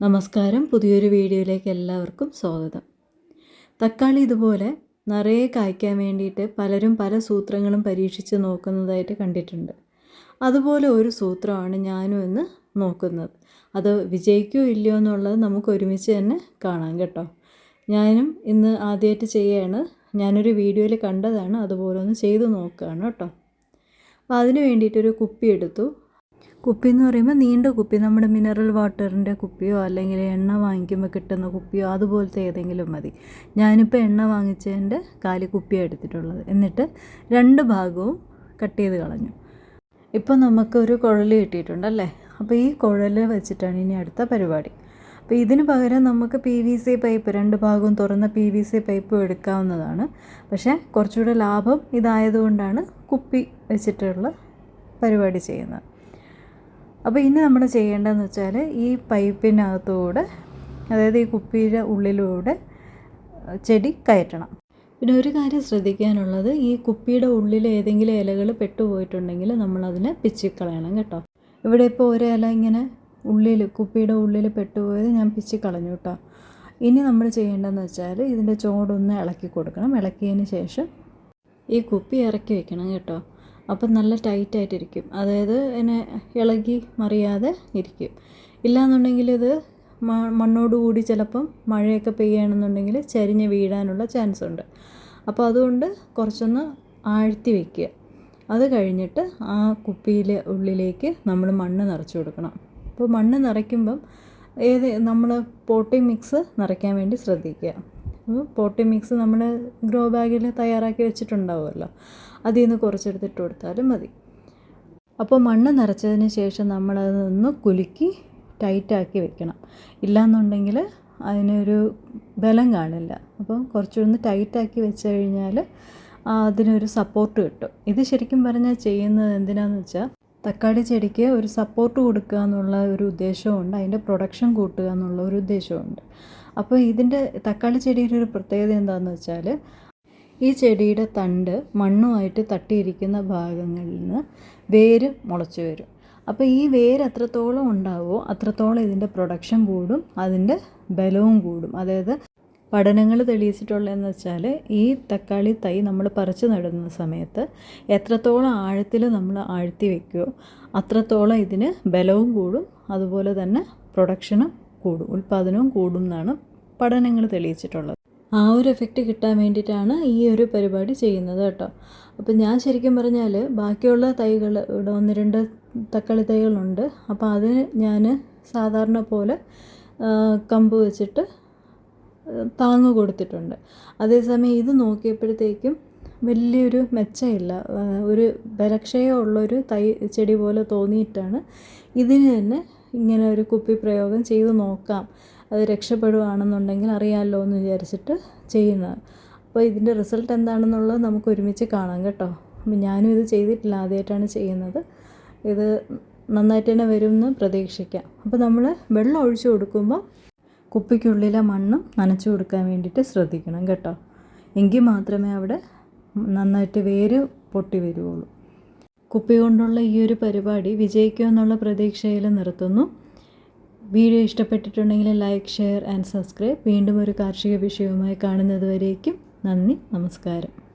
നമസ്കാരം. പുതിയൊരു വീഡിയോയിലേക്ക് എല്ലാവർക്കും സ്വാഗതം. തക്കാളി ഇതുപോലെ നിറയെ കായ്ക്കാൻ വേണ്ടിയിട്ട് പലരും പല സൂത്രങ്ങളും പരീക്ഷിച്ച് നോക്കുന്നതായിട്ട് കണ്ടിട്ടുണ്ട്. അതുപോലെ ഒരു സൂത്രമാണ് ഞാനും ഇന്ന് നോക്കുന്നത്. അത് വിജയിക്കോ ഇല്ലയോ എന്നുള്ളത് നമുക്ക് ഒരുമിച്ച് തന്നെ കാണാം കേട്ടോ. ഞാനും ഇന്ന് ആദ്യമായിട്ട് ചെയ്യുകയാണ് ഞാനൊരു വീഡിയോയിൽ കണ്ടതാണ്. അതുപോലെ ഒന്ന് ചെയ്തു നോക്കുകയാണ് കേട്ടോ. അപ്പോൾ അതിന് വേണ്ടിയിട്ടൊരു കുപ്പി എടുത്തു. കുപ്പി എന്ന് പറയുമ്പോൾ നീണ്ട കുപ്പി നമ്മുടെ മിനറൽ വാട്ടറിന്റെ കുപ്പിയോ അല്ലെങ്കിൽ എണ്ണ വാങ്ങിക്കുമ്പോൾ കിട്ടുന്ന കുപ്പിയോ അതുപോലത്തെ ഏതെങ്കിലും മതി. ഞാനിപ്പോൾ എണ്ണ വാങ്ങിച്ചതിന്റെ കാലി കുപ്പിയാണ് എടുത്തിട്ടുള്ളത്. എന്നിട്ട് രണ്ട് ഭാഗവും കട്ട് ചെയ്ത് കളഞ്ഞു. ഇപ്പോൾ നമുക്കൊരു കുഴൽ കിട്ടിയിട്ടുണ്ടല്ലേ? അപ്പോൾ ഈ കുഴൽ വെച്ചിട്ടാണ് ഇനി അടുത്ത പരിപാടി. അപ്പോൾ ഇതിന് പകരം നമുക്ക് പി വി സി പൈപ്പ് രണ്ട് ഭാഗവും തുറന്ന പി വി സി പൈപ്പും എടുക്കാവുന്നതാണ്. പക്ഷേ കുറച്ചുകൂടെ ലാഭം ഇതായതുകൊണ്ടാണ് കുപ്പി വെച്ചിട്ടുള്ള പരിപാടി ചെയ്യുന്നത്. അപ്പോൾ ഇനി നമ്മൾ ചെയ്യേണ്ടതെന്ന് വെച്ചാൽ ഈ പൈപ്പിനകത്തൂടെ അതായത് ഈ കുപ്പിയുടെ ഉള്ളിലൂടെ ചെടി കയറ്റണം. പിന്നെ ഒരു കാര്യം ശ്രദ്ധിക്കാനുള്ളത് ഈ കുപ്പിയുടെ ഉള്ളിൽ ഏതെങ്കിലും ഇലകൾ പെട്ടുപോയിട്ടുണ്ടെങ്കിൽ നമ്മളതിനെ പിച്ചിക്കളയണം കേട്ടോ. ഇവിടെ ഇപ്പോൾ ഒരു ഇല ഇങ്ങനെ ഉള്ളിൽ കുപ്പിയുടെ ഉള്ളിൽ പെട്ടുപോയത് ഞാൻ പിച്ചിക്കളഞ്ഞു കേട്ടോ. ഇനി നമ്മൾ ചെയ്യേണ്ടതെന്ന് വെച്ചാൽ ഇതിന്റെ ചോടൊന്ന് ഇളക്കി കൊടുക്കണം. ഇളക്കിയതിന് ശേഷം ഈ കുപ്പി ഇറക്കി വെക്കണം കേട്ടോ. അപ്പം നല്ല ടൈറ്റായിട്ടിരിക്കും. അതായത് എന്നെ ഇളകി മറിയാതെ ഇരിക്കും. ഇല്ലാന്നുണ്ടെങ്കിൽ ഇത് മണ്ണോടുകൂടി ചിലപ്പം മഴയൊക്കെ പെയ്യുകയാണെന്നുണ്ടെങ്കിൽ ചരിഞ്ഞ് വീഴാനുള്ള ചാൻസ് ഉണ്ട്. അപ്പോൾ അതുകൊണ്ട് കുറച്ചൊന്ന് ആഴ്ത്തി വയ്ക്കുക അത് കഴിഞ്ഞിട്ട് ആ കുപ്പിയിലെ ഉള്ളിലേക്ക് നമ്മൾ മണ്ണ് നിറച്ച് കൊടുക്കണം. അപ്പോൾ മണ്ണ് നിറയ്ക്കുമ്പം ഏത് നമ്മൾ പോട്ടിങ് മിക്സ് നിറയ്ക്കാൻ വേണ്ടി ശ്രദ്ധിക്കുക. പോട്ടി മിക്സ് നമ്മൾ ഗ്രോ ബാഗിൽ തയ്യാറാക്കി വെച്ചിട്ടുണ്ടാവുമല്ലോ. അതിൽ നിന്ന് കുറച്ചെടുത്തിട്ട് കൊടുത്താലും മതി. അപ്പോൾ മണ്ണ് നിറച്ചതിന് ശേഷം നമ്മളതൊന്ന് കുലുക്കി ടൈറ്റാക്കി വെക്കണം. ഇല്ലയെന്നുണ്ടെങ്കിൽ അതിനൊരു ബലം കാണില്ല. അപ്പോൾ കുറച്ചൊന്ന് ടൈറ്റാക്കി വെച്ച് കഴിഞ്ഞാൽ അതിനൊരു സപ്പോർട്ട് കിട്ടും. ഇത് ശരിക്കും പറഞ്ഞാൽ ചെയ്യുന്നത് എന്തിനാണെന്ന് വെച്ചാൽ തക്കാളി ചെടിക്ക് ഒരു സപ്പോർട്ട് കൊടുക്കുക എന്നുള്ള ഒരു ഉദ്ദേശമുണ്ട് അതിന്റെ പ്രൊഡക്ഷൻ കൂട്ടുക എന്നുള്ള ഒരു ഉദ്ദേശമുണ്ട് അപ്പോൾ ഇതിന്റെ തക്കാളി ചെടിയുടെ ഒരു പ്രത്യേകത എന്താണെന്ന് വെച്ചാൽ ഈ ചെടിയുടെ തണ്ട് മണ്ണുമായിട്ട് തട്ടിയിരിക്കുന്ന ഭാഗങ്ങളിൽ നിന്ന് വേര് മുളച്ചു വരും. അപ്പോൾ ഈ വേര് എത്രത്തോളം ഉണ്ടാവുമോ അത്രത്തോളം ഇതിന്റെ പ്രൊഡക്ഷൻ കൂടും അതിന്റെ ബലവും കൂടും. അതായത് പഠനങ്ങൾ തെളിയിച്ചിട്ടുള്ളതെന്ന് വെച്ചാൽ ഈ തക്കാളി തൈ നമ്മൾ പറിച്ചു നടുന്ന സമയത്ത് എത്രത്തോളം ആഴത്തിൽ നമ്മൾ ആഴ്ത്തി വെക്കുമോ അത്രത്തോളം ഇതിന് ബലവും കൂടും അതുപോലെ തന്നെ പ്രൊഡക്ഷനും കൂടും ഉൽപ്പാദനവും കൂടും എന്നാണ് പഠനങ്ങൾ തെളിയിച്ചിട്ടുള്ളത്. ആ ഒരു എഫക്റ്റ് കിട്ടാൻ വേണ്ടിയിട്ടാണ് ഈ ഒരു പരിപാടി ചെയ്യുന്നത് കേട്ടോ. അപ്പോൾ ഞാൻ ശരിക്കും പറഞ്ഞാൽ ബാക്കിയുള്ള തൈകൾ ഇവിടെ ഒന്ന് രണ്ട് തക്കാളി തൈകളുണ്ട്. അപ്പോൾ അതിന് ഞാൻ സാധാരണ പോലെ കമ്പ് വെച്ചിട്ട് താങ്ങ് കൊടുത്തിട്ടുണ്ട്. അതേസമയം ഇത് നോക്കിയപ്പോഴത്തേക്കും വലിയൊരു മെച്ചമില്ല ഒരു ബലക്ഷയമുള്ളൊരു തൈ ചെടി പോലെ തോന്നിയിട്ടാണ് ഇതിന് തന്നെ ഇങ്ങനെ ഒരു കുപ്പി പ്രയോഗം ചെയ്ത് നോക്കാം. അത് രക്ഷപ്പെടുകയാണെന്നുണ്ടെങ്കിൽ അറിയാമല്ലോ എന്ന് വിചാരിച്ചിട്ട് ചെയ്യുന്നത്. അപ്പോൾ ഇതിന്റെ റിസൾട്ട് എന്താണെന്നുള്ളത് നമുക്ക് ഒരുമിച്ച് കാണാം കേട്ടോ. അപ്പം ഞാനും ഇത് ചെയ്തിട്ടില്ല ആദ്യമായിട്ടാണ് ചെയ്യുന്നത്. ഇത് നന്നായിട്ട് തന്നെ വരുമെന്ന് പ്രതീക്ഷിക്കാം. അപ്പോൾ നമ്മൾ വെള്ളം ഒഴിച്ചു കൊടുക്കുമ്പോൾ കുപ്പിക്കുള്ളിലെ മണ്ണും നനച്ചു കൊടുക്കാൻ വേണ്ടിയിട്ട് ശ്രദ്ധിക്കണം കേട്ടോ. എങ്കിൽ മാത്രമേ അവിടെ നന്നായിട്ട് വേര് പൊട്ടി വരുള്ളൂ കുപ്പി കൊണ്ടുള്ള ഈ ഒരു പരിപാടി വിജയിക്കുമെന്നുള്ള പ്രതീക്ഷയിൽ നിർത്തുന്നു. വീഡിയോ ഇഷ്ടപ്പെട്ടിട്ടുണ്ടെങ്കിൽ ലൈക്ക് ഷെയർ ആൻഡ് സബ്സ്ക്രൈബ്. വീണ്ടും ഒരു കാർഷിക വിഷയവുമായി കാണുന്നത് വരേക്കും നന്ദി നമസ്കാരം.